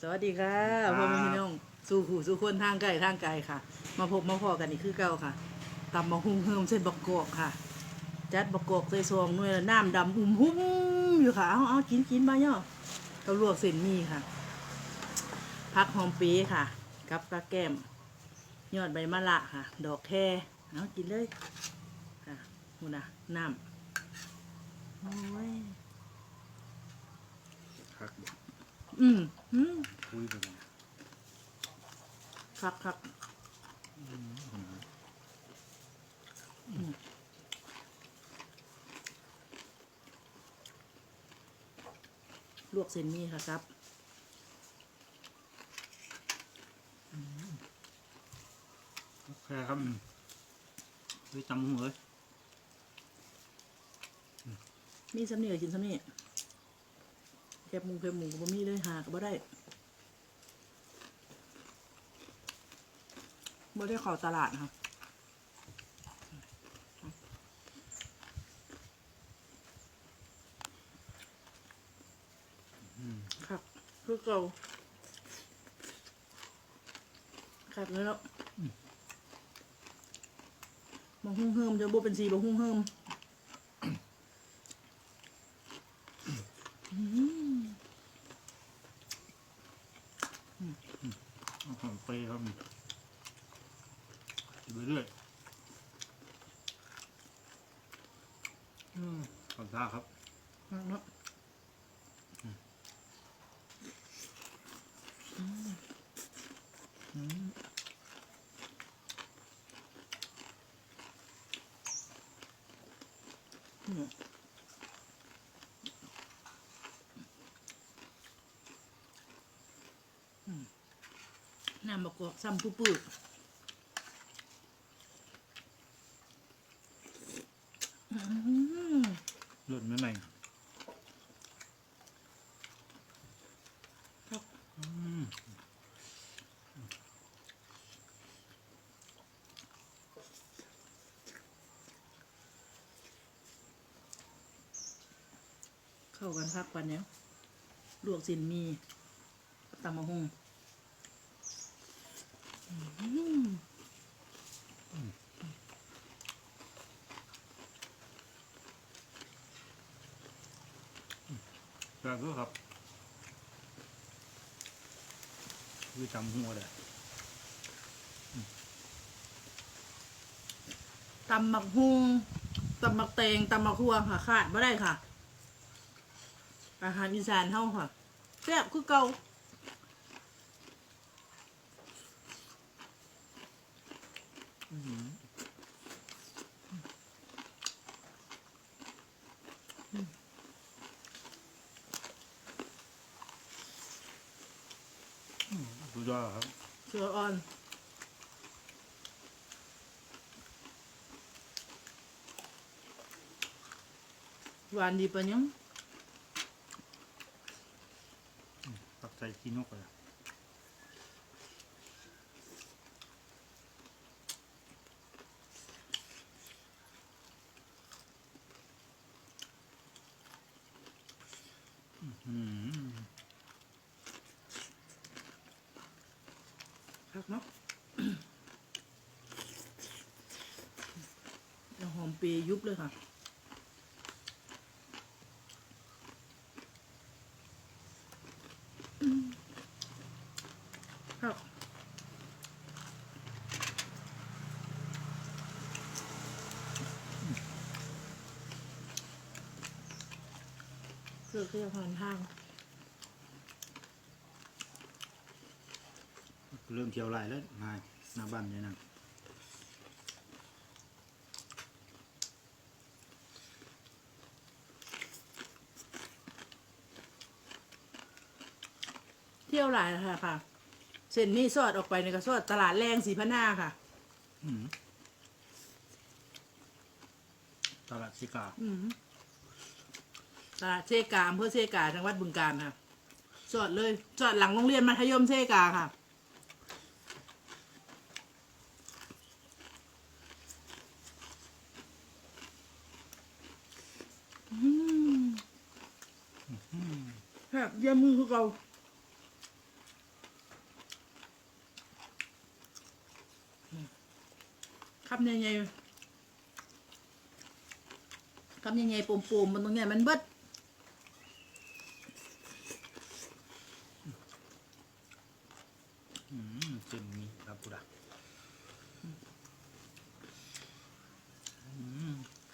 สวัสดีค่ะพ่อแม่พี่น้องสู่ขู่สู่คนทางไกลทางไกลค่ะ มาพบมาพอกันนี่คือเก่าค่ะตำมะฮุ่งเฮิมเส้นบักกอกค่ะ จัดบักกอกใส่ซองด้วยน้ำดำอุ่มหุ้มอยู่ค่ะเอาเอากินกินมาเนาะเราลวกเส้นหมี่ค่ะพักหอมปีค่ะ กับกระแก้ม ยอดใบมะละค่ะ ดอกแคเอากินเลยค่ะหูนะน้ำโอ้ยคักบ่ อืมอืมคุยไปเลยครับครับลวกเส้นหมี่ค่ะครับโอเคครับคุยจำหัวเลยมีสำเนียงกินสำเนียงแค บหมูแคบหมูก็บ่มีเลยหาก็บ่ได้บ่ได้เข้าตลาดค่ะครับคือเก่าครับเนาะบางหุ่งเฮิมจะบ่เป็นสีบางหุ่งเฮิม เอาของไปครับกินไป เรื่อยอืมขอบท่าครับเนาะอืมอืมน้ำมะกอกซ้ำผู้ปื้อ อืมเลือดไม่ไหมเข้ากันคักปันเนี้ยลวกสินมีตำมะฮงอืม แซ่บด้วยครับคุยจำหัวเลยตำมักฮุงตำมักเตงตำมักหัวค่ะขาดไม่ได้ค่ะ อาหารอีสานเท่าค่ะแซ่บคือเก่าสุดย อครับเสืออ่อน หวานดีปะยังตักใส่ขี้นกเลย ครับเนาะแล้วหอมเปย์ยุบเลยค่ะ ครับเพื่อเคลียร์ผ่านทาง เริ่มเที่ยวไรแล้วนายหน้าบ้านเนี่ยนะเที่ยวหลายแล้วค่ะค่ะ เส้นนี้สอดออกไปในกระสอดตลาดแรงสีพะหนาค่ะ อืมตลาดสิกาอืมตลาดเซกาอำเภอเซกาจังหวัดบึงกาฬค่ะ สอดเลย สอดหลังโรงเรียนมัธยมเซกาค่ะ เยี่ยมือคือเราคำยังไงคำยังไงปมๆมันตรงเนี้มันเบิดจิ้มีครับกูดะ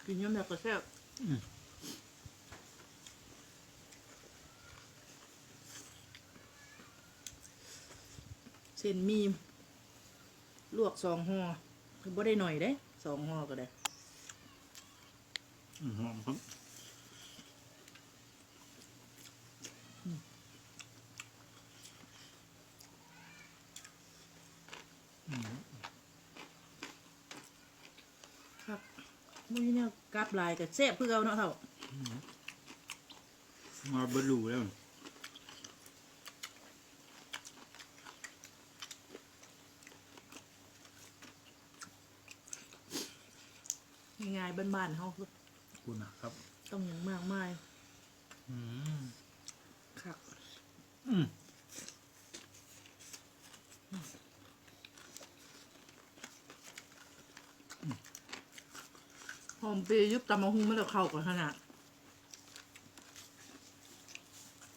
กินยำแบบกระเซา เส้นมีลวกสองห่อคือบ่ได้หน่อยเด้สองห่อก็ได้อืมหอมครับอืมครับมื้อนี้เนี่ยกลับหลายก็แซ่บคือเก่าเนาะเท่ามาบลูแล้ว ง่ายๆบ้านๆเฮาคุณนะครับต้องอย่างมากมายอืมครับอืมหอมเปรี้ยวยุบตำมะฮุ่งมันจะเข้ากันขนาด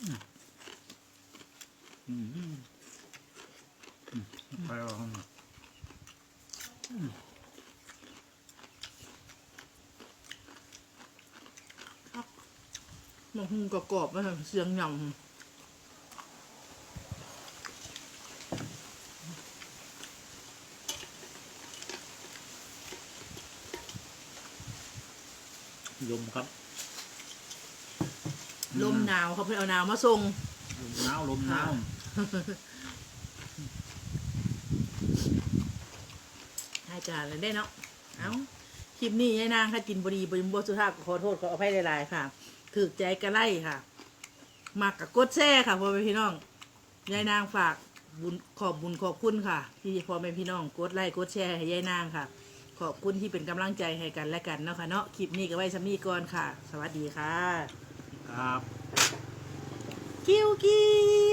อืมอืมอืมไปเอาห้อง มะฮุ่งกรอบๆมันเสียงหย่ำลมครับ ลมหนาวเขาเพิ่นเอาหนาวมาส่ง ลมหนาวลมหนาวให้จานเลยได้เนาะ เอ้า คลิปนี้ยายนางค่ะจินบรีบริมบสุภาพขอโทษขออภัยหลายๆค่ะ ถือใจกระไล่ค่ะมากกับกดแช่ค่ะพ่อแม่พี่น้องยายนางฝากบุญขอบบุญขอบคุณค่ะ ที่พ่อแม่พี่น้องกดไลค์กดแชร์ให้ยายนางค่ะ ขอบคุณที่เป็นกำลังใจให้กันและกันเนาะค่ะเนาะคลิปนี้ก็ไว้สำนีก่อนค่ะ สวัสดีค่ะ ครับกิ้วกิ้